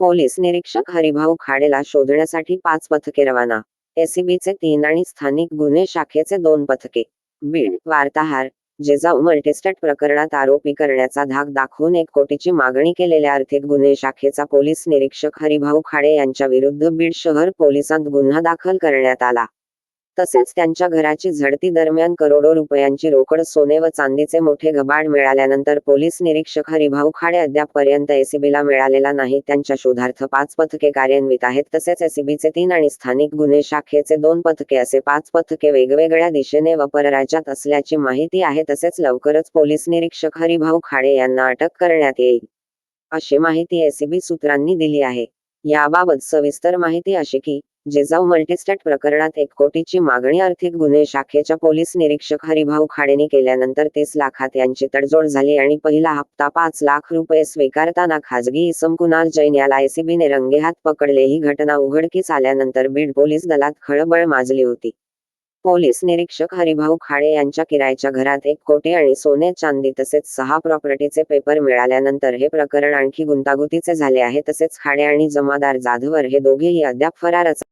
Police निरीक्षक हरिभाऊ खाडेला शोधण्यासाठी पाच पथके रवाना. एसीबीचे तीन आणि स्थानिक गुन्हे शाखेचे दोन पथके. बीड वार्ताहार जिजाऊ मल्टीस्टेट प्रकरणात आरोपी करण्याचा धाक दाखवून एक कोटीची मागणी केलेल्या आर्थिक गुन्हे शाखेचा पोलीस निरीक्षक हरिभाऊ खाडे यांच्या विरुद्ध बीड शहर पोलिसांत गुन्हा दाखल करण्यात आला. तसेच त्यांच्या घराची झडती दरम्यान करोडो रुपयांची रोकड सोने व चांदीचे मोठे गबाड मिळाल्यानंतर पोलीस निरीक्षक हरिभाऊ खाडे अद्यापपर्यंत एसीबीला मिळालेला नाही. त्यांच्या शोधार्थ पाच पथके कार्यान्वित आहेत. तसेच एसीबीचे तीन आणि स्थानिक गुन्हे शाखेचे दोन पथके असे पाच पथके वेगवेगळ्या दिशेने व परराज्यात असल्याची माहिती आहे. तसेच लवकरच पोलीस निरीक्षक हरिभाऊ खाडे यांना अटक करण्यात येईल अशी माहिती एसीबी सूत्रांनी दिली आहे. याबाबत सविस्तर माहिती अशी की जिजाऊ मल्टीस्टेट प्रकरणात एक कोटीची मागणी आर्थिक गुन्हे शाखेच्या पोलीस निरीक्षक हरिभाऊ खाडेने केल्यानंतर तीस लाखात यांची तडजोड झाली आणि पहिला हप्ता पाच लाख रुपये स्वीकारताना खाजगी इसम कुणाल जैन याला एसीबीने रंगेहात पकडले. ही घटना उघडकीस आल्यानंतर बीड पोलीस दलात खळबळ माजली होती. पोलीस निरीक्षक हरिभाऊ खाडे यांच्या किरायच्या घरात एक कोटी आणि सोने चांदी तसेच सहा प्रॉपर्टीचे पेपर मिळाल्यानंतर हे प्रकरण आणखी गुंतागुंतीचे झाले आहे. तसेच खाडे आणि जमादार जाधवर हे दोघेही अद्याप फरारच